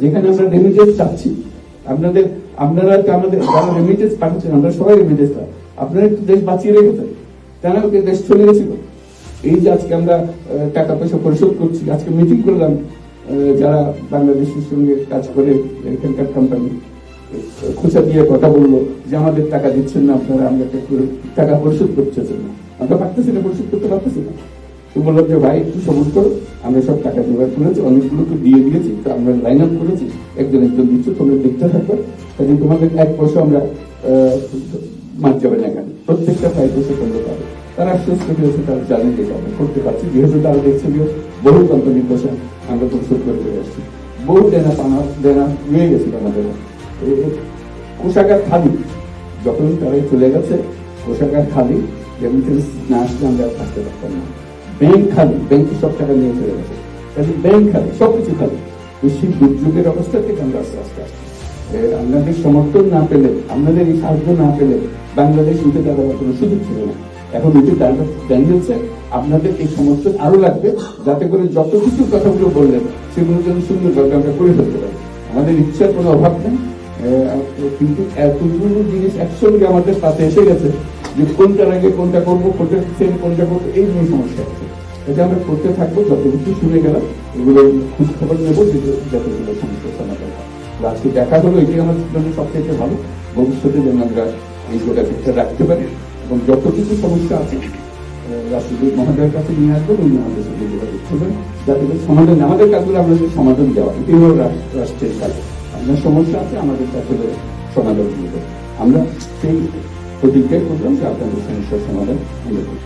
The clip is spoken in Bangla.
যেখানে আমরা রেমিটেন্স চাচ্ছি, আপনাদের, আপনারা আমাদের, যারা রেমিটেন্স পাঠাচ্ছেন, আমরা সবাই রেমিটেন্স পাই আপনারা একটু দেশ বাঁচিয়ে রেখেছেন কেন দেশ চলে গেছিল। এই যে আজকে আমরা টাকা পয়সা পরিশোধ করছি, আজকে মিটিং করলাম যারা বাংলাদেশের সঙ্গে কাজ করে, এখানকার কোম্পানি খোঁচা দিয়ে কথা বলল যে আমাদের টাকা দিচ্ছেন না আপনারা, আমরা টাকা পরিশোধ করতেছেন না। আমরা পারতেছি না পরিশোধ করতে পারতেছি না। যে ভাই, একটু করো। আমরা সব টাকা জোগাড় করেছি, অনেকগুলোকে দিয়ে দিয়েছি, তো আমরা লাইন আপ করেছি। একজন একজন দিচ্ছ, তোমরা দেখতে থাকবে কাজে তোমাদের এক পয়সা আমরা মার যাবে না কেন? প্রত্যেকটা ফাইভ পয়সা তোমরা পাবে তারা আশ্বস্ত হয়েছে তারা জানেন যে আমরা করতে পারছি, যেহেতু তারা দেখছে যে বহু কোম্পানির পয়সা আমরা পরিশোধ করে চলে আসছি। বহু দেনা পানা, দেনা রয়ে গেছিল আমাদের। কোষাগার খালি। যখন তারাই চলে গেছে, কোষাগার খালি রেমিটেন্স না আসলে আমরা থাকতে পারতাম না। ব্যাংক খালি ব্যাংকে সব টাকা নিয়ে চলে গেছে। কাজে ব্যাংক খালি সবকিছু খালি। বেশি দুর্যোগের অবস্থা থেকে আমরা আস্তে আস্তে আসছি আপনাদের সমর্থন না পেলে আপনাদের এই সাহায্য না পেলে বাংলাদেশ উঠে দাঁড়াবার কোনো সুযোগ ছিল না। এখন উঠে দাঁড়া- দাঁড়িয়েছে। আপনাদের এই সমর্থন আরও লাগবে, যাতে করে যত কিছু কথাগুলো বললেন, সেগুলো যেন সুন্দরভাবে আমরা করে ফেলতে পারি। আমাদের ইচ্ছার কোনো অভাব নেই। কিন্তু এতগুলো জিনিস একসঙ্গে আমাদের সাথে এসে গেছে যে কোনটার আগে কোনটা করব, কোনটা সেম কোনটা করব, এই নিয়ে সমস্যা আছে। এটা আমরা করতে থাকব যত কিছু শুনে গেলাম, এগুলো খোঁজ খবর নেব, যে যতগুলো সমস্যার সমাধান হয়। আজকে দেখা হলো এটি আমার জন্য সবথেকে ভালো। ভবিষ্যতে যেন আমরা এই যোগাযোগটা রাখতে পারি এবং যত কিছু সমস্যা আছে রাষ্ট্রদূত মহোদয়ের কাছে নিয়ে আসবেন উনি আমাদের সাথে যোগাযোগ করবেন, যাতে সমাধান আমাদের কাজগুলো আপনাদের সমাধান দেওয়া এটি হলো রাষ্ট্রের কাজ। আপনার সমস্যা আছে, আমাদের কাছে সমাধান দিতে আমরা সেই প্রতিজ্ঞায় করলাম যে আপনাদের সমস্যার সমাধান আমরা করব